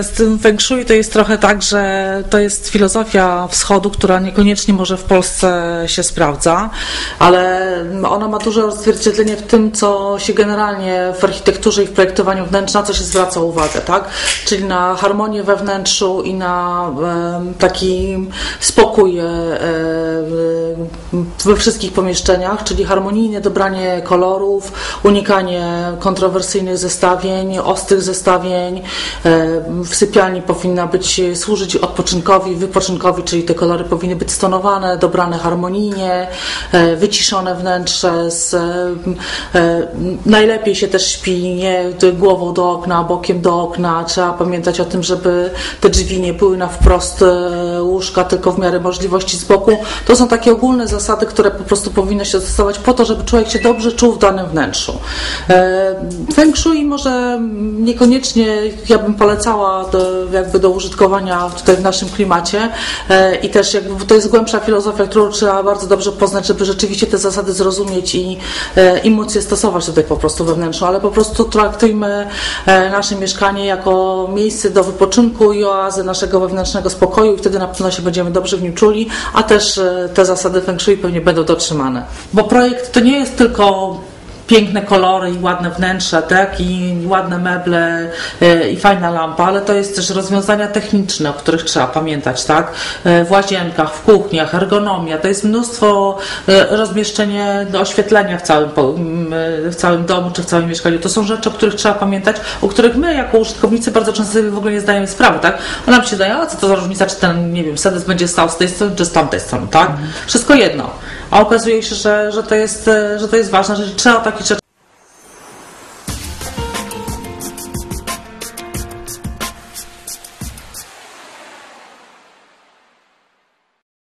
Z tym Feng Shui to jest trochę tak, że to jest filozofia wschodu, która niekoniecznie może w Polsce się sprawdza, ale ona ma duże odzwierciedlenie w tym, co się generalnie w architekturze i w projektowaniu wnętrz, na co się zwraca uwagę, tak? Czyli na harmonię we wnętrzu i na taki spokój e, e, we wszystkich pomieszczeniach, czyli harmonijne dobranie kolorów, unikanie kontrowersyjnych zestawień, ostrych zestawień. E, W sypialni powinna być służyć odpoczynkowi, wypoczynkowi, czyli te kolory powinny być stonowane, dobrane harmonijnie, e, wyciszone wnętrze. Z, e, najlepiej się też śpi nie głową do okna, bokiem do okna. Trzeba pamiętać o tym, żeby te drzwi nie były na wprost łóżka, tylko w miarę możliwości z boku. To są takie ogólne zasady, które po prostu powinny się stosować po to, żeby człowiek się dobrze czuł w danym wnętrzu. E, Feng Shui może niekoniecznie ja bym polecała do, jakby do użytkowania tutaj w naszym klimacie e, i też jakby to jest głębsza filozofia, którą trzeba bardzo dobrze poznać, żeby rzeczywiście te zasady zrozumieć i, e, i móc je stosować tutaj po prostu we wnętrzu, ale po prostu traktujmy nasze mieszkanie jako miejsce do wypoczynku i oazy naszego wewnętrznego spokoju i wtedy na pewno się będziemy dobrze w nim czuli, a też te zasady Feng Shui pewnie będą dotrzymane. Bo projekt to nie jest tylko piękne kolory i ładne wnętrze, tak? I ładne meble e, i fajna lampa, ale to jest też rozwiązania techniczne, o których trzeba pamiętać, tak? E, W łazienkach, w kuchniach, ergonomia, to jest mnóstwo e, rozmieszczenie oświetlenia w całym, po- m, e, w całym domu czy w całym mieszkaniu. To są rzeczy, o których trzeba pamiętać, o których my jako użytkownicy bardzo często sobie w ogóle nie zdajemy sprawy, tak? A nam się daje, a co to za różnica, czy ten, nie wiem, sedes będzie stał z tej strony, czy z tamtej strony, tak? Wszystko jedno. A okazuje się, że, że, to jest, e, że to jest ważne, że trzeba takich rzeczach